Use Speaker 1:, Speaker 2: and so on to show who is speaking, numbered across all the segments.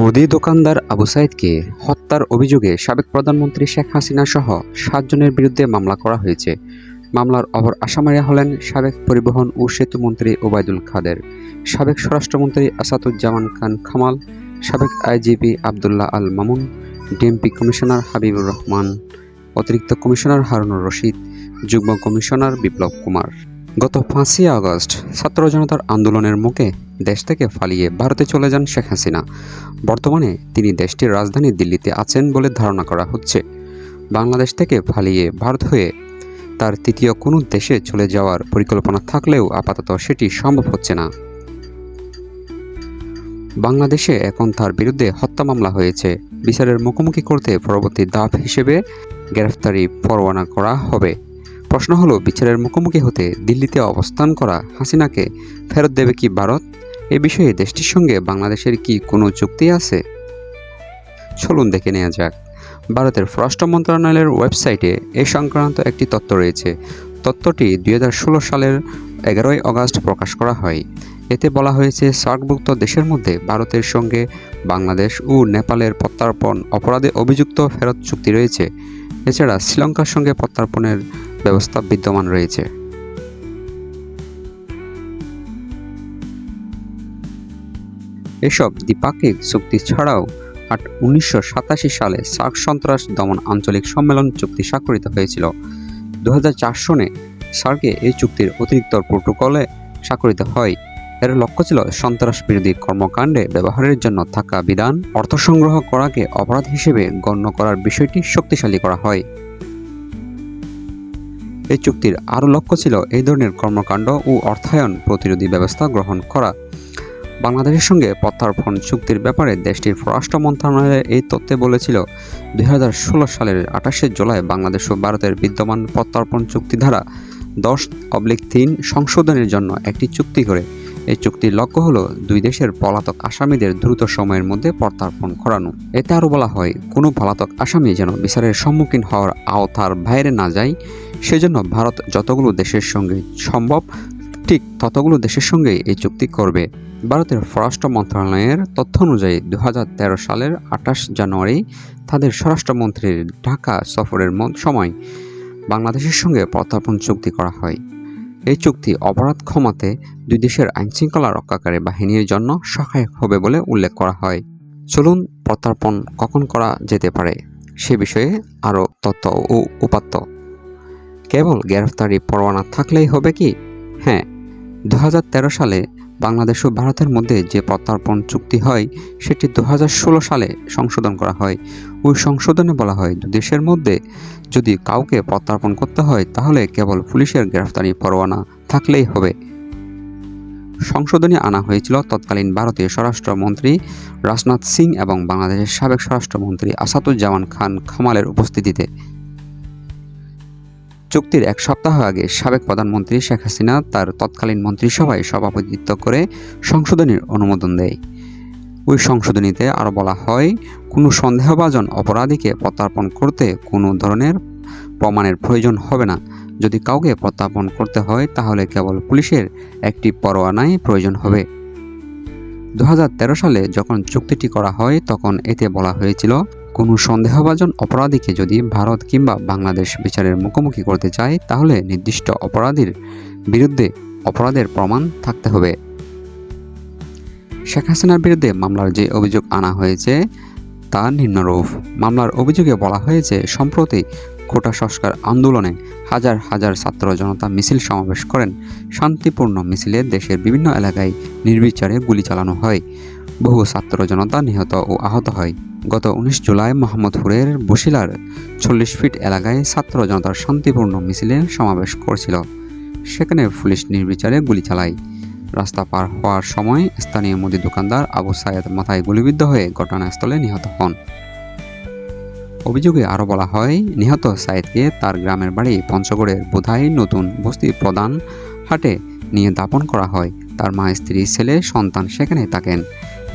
Speaker 1: মুদি দোকানদার আবু সাইদকে হত্যার অভিযোগে সাবেক প্রধানমন্ত্রী শেখ হাসিনা সহ সাতজনের বিরুদ্ধে মামলা করা হয়েছে। মামলার অপর আসামিরা হলেন সাবেক পরিবহন ও সেতু মন্ত্রী ওবায়দুল খাদের সাবেক স্বরাষ্ট্রমন্ত্রী আসাদুজ্জামান খান খামাল, সাবেক IGP Abdullah Al Mamun, DMP commissioner Habibur Rahman, অতিরিক্ত কমিশনার হারুনুর রশিদ, যুগ্ম কমিশনার বিপ্লব কুমার। গত পাঁচই আগস্ট ছাত্র জনতার আন্দোলনের মুখে দেশ থেকে ফালিয়ে ভারতে চলে যান শেখ হাসিনা। বর্তমানে তিনি দেশটির রাজধানী দিল্লিতে আছেন বলে ধারণা করা হচ্ছে। বাংলাদেশ থেকে ফালিয়ে ভারত হয়ে তার তৃতীয় কোনো দেশে চলে যাওয়ার পরিকল্পনা থাকলেও আপাতত সেটি সম্ভব হচ্ছে না। বাংলাদেশে এখন তার বিরুদ্ধে হত্যা মামলা হয়েছে। বিচারের মুখোমুখি করতে পরবর্তী ধাপ হিসেবে গ্রেফতারি পরোয়ানা করা হবে। প্রশ্ন হলো, বিচারের মুখোমুখি হতে দিল্লিতে অবস্থান করা হাসিনাকে ফেরত দেবে কি ভারত? এ বিষয়ে দেশটির সঙ্গে বাংলাদেশের কি কোনো চুক্তি আছে? চলুন দেখে নেওয়া যাক। ভারতের স্বরাষ্ট্র মন্ত্রণালয়ের ওয়েবসাইটে এ সংক্রান্ত একটি তথ্য রয়েছে। তথ্যটি দুই হাজার ষোলো সালের এগারোই আগস্ট প্রকাশ করা হয়। এতে বলা হয়েছে, সার্কভুক্ত দেশের মধ্যে ভারতের সঙ্গে বাংলাদেশ ও নেপালের প্রত্যার্পণ অপরাধে অভিযুক্ত ফেরত চুক্তি রয়েছে। এছাড়া শ্রীলঙ্কার সঙ্গে প্রত্যার্পণের ব্যবস্থা বিদ্যমান রয়েছে। এসব দ্বিপাক্ষিক চুক্তি ছাড়াও আট উনিশশো সালে সার্ক সন্ত্রাস দমন আঞ্চলিক সম্মেলন চুক্তি স্বাক্ষরিত হয়েছিল। দু সনে সার্কে এই চুক্তির অতিরিক্ত প্রোটোকলে স্বাক্ষরিত হয়। এর লক্ষ্য ছিল সন্ত্রাস বিরোধী কর্মকাণ্ডে ব্যবহারের জন্য থাকা বিধান অর্থ সংগ্রহ করাকে অপরাধ হিসেবে গণ্য করার বিষয়টি শক্তিশালী করা হয়। এই চুক্তির আরও লক্ষ্য ছিল এই ধরনের কর্মকাণ্ড ও অর্থায়ন প্রতিরোধী ব্যবস্থা গ্রহণ করা। বাংলাদেশের সঙ্গে প্রত্যার্পণ চুক্তির ব্যাপারে দেশটির পররাষ্ট্র মন্ত্রণালয়ের এই তথ্যে বলেছিল, দুই হাজার ষোলো সালের আঠাশে জুলাই বাংলাদেশ ও ভারতের বিদ্যমান প্রত্যার্পণ চুক্তি ধারা দশ অবলিক তিন সংশোধনের জন্য একটি চুক্তি করে এই চুক্তির লক্ষ্য হলো দুই দেশের পলাতক আসামিদের দ্রুত সময়ের মধ্যে প্রত্যার্পণ করানো। এতে আরও বলা হয়, কোনো পলাতক আসামি যেন বিচারের সম্মুখীন হওয়ার আওতার বাইরে না যায়, সেজন্য ভারত যতগুলো দেশের সঙ্গে সম্ভব, ঠিক ততগুলো দেশের সঙ্গেই এই চুক্তি করবে। ভারতের স্বরাষ্ট্র মন্ত্রণালয়ের তথ্য অনুযায়ী দু হাজার তেরো সালের আঠাশ জানুয়ারি তাদের স্বরাষ্ট্রমন্ত্রীর ঢাকা সফরের সময় বাংলাদেশের সঙ্গে প্রত্যার্পণ চুক্তি করা হয়। এই চুক্তি অপরাধ ক্ষমাতে দুই দেশের আইনশৃঙ্খলা রক্ষাকারী বাহিনীর জন্য সহায়ক হবে বলে উল্লেখ করা হয়। চলুন প্রত্যার্পণ কখন করা যেতে পারে সে বিষয়ে আরও তথ্য ও উপাত্ত। কেবল গ্রেফতারি পরোয়ানা থাকলেই হবে কি? হ্যাঁ দু হাজার তেরো সালে বাংলাদেশ ও ভারতের মধ্যে যে প্রত্যার্পণ চুক্তি হয়, সেটি দু হাজার ষোলো সালে সংশোধন করা হয়। ওই সংশোধনে বলা হয়, দেশের মধ্যে যদি কাউকে প্রত্যার্পণ করতে হয়, তাহলে কেবল পুলিশের গ্রেফতারি পরোয়ানা থাকলেই হবে। সংশোধনী আনা হয়েছিল তৎকালীন ভারতীয় স্বরাষ্ট্রমন্ত্রী রাজনাথ সিং এবং বাংলাদেশের সাবেক স্বরাষ্ট্রমন্ত্রী আসাদুজ্জামান খান খামালের উপস্থিতিতে। চুক্তির এক সপ্তাহ আগে সাবেক প্রধানমন্ত্রী শেখ হাসিনা তার তৎকালীন মন্ত্রিসভায় সভাপতিত্ব করে সংশোধনীর অনুমোদন দেয়। ওই সংশোধনীতে আরও বলা হয়, কোনো সন্দেহভাজন অপরাধীকে প্রত্যার্পণ করতে কোনো ধরনের প্রমাণের প্রয়োজন হবে না। যদি কাউকে প্রত্যার্পণ করতে হয়, তাহলে কেবল পুলিশের একটি পরোয়ানাই প্রয়োজন হবে। দু হাজার তেরো সালে যখন চুক্তিটি করা হয়, তখন এতে বলা হয়েছিল, কোনো সন্দেহভাজন অপরাধীকে যদি ভারত কিংবা বাংলাদেশ বিচারের মুখোমুখি করতে চায়, তাহলে নির্দিষ্ট অপরাধীর বিরুদ্ধে অপরাধের প্রমাণ থাকতে হবে। শেখ হাসিনার বিরুদ্ধে মামলার যে অভিযোগ আনা হয়েছে, তা নিম্নরূপ। মামলার অভিযোগে বলা হয়েছে, সম্প্রতি কোটা সংস্কার আন্দোলনে হাজার হাজার ছাত্র জনতা মিছিল সমাবেশ করেন। শান্তিপূর্ণ মিছিলে দেশের বিভিন্ন এলাকায় নির্বিচারে গুলি চালানো হয়। বহু ছাত্র জনতা নিহত ও আহত হয়। গত উনিশ জুলাই মোহাম্মদপুরের বসিলার চল্লিশ ফিট এলাকায় ছাত্র জনতার শান্তিপূর্ণ মিছিলে সমাবেশ করছিল। সেখানে পুলিশ নির্বিচারে গুলি চালায়। রাস্তা পার হওয়ার সময় স্থানীয় মুদি দোকানদার আবু সায়েদ মাথায় গুলিবিদ্ধ হয়ে ঘটনাস্থলে নিহত হন। অভিযোগে আরও বলা হয়, নিহত সাইদকে তার গ্রামের বাড়ি পঞ্চগড়ের বোধাই নতুন বস্তি প্রধান হাটে নিয়ে দাপন করা হয়। তার মা, স্ত্রী, ছেলে, সন্তান সেখানে থাকেন।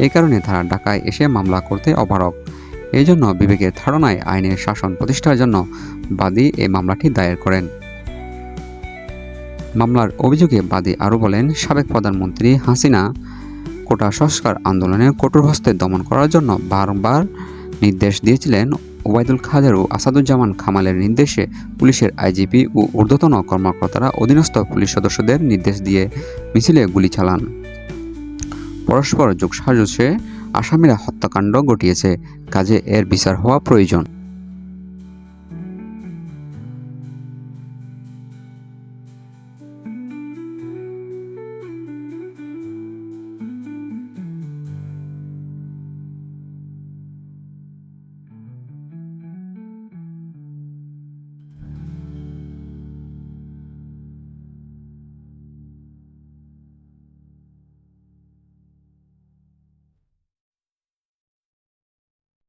Speaker 1: এই কারণে তারা ঢাকায় এসে মামলা করতে অপারক এই জন্য বিবেকের ধারণায় আইনের শাসন প্রতিষ্ঠার জন্য বাদী এই মামলাটি দায়ের করেন। মামলার অভিযোগে বাদী আরও বলেন, সাবেক প্রধানমন্ত্রী হাসিনা কোটা সংস্কার আন্দোলনে কঠোর হস্তে দমন করার জন্য বারবার নির্দেশ দিয়েছিলেন ওবায়দুল খাদের ও আসাদুজ্জামান খামালের নির্দেশে পুলিশের আইজিপি ও ঊর্ধ্বতন কর্মকর্তারা অধীনস্থ পুলিশ সদস্যদের নির্দেশ দিয়ে মিছিলে গুলি চালান। পরস্পর যোগসাজশে আসামিরা হত্যাকাণ্ড ঘটিয়েছে। কাজে এর বিচার হওয়া প্রয়োজন।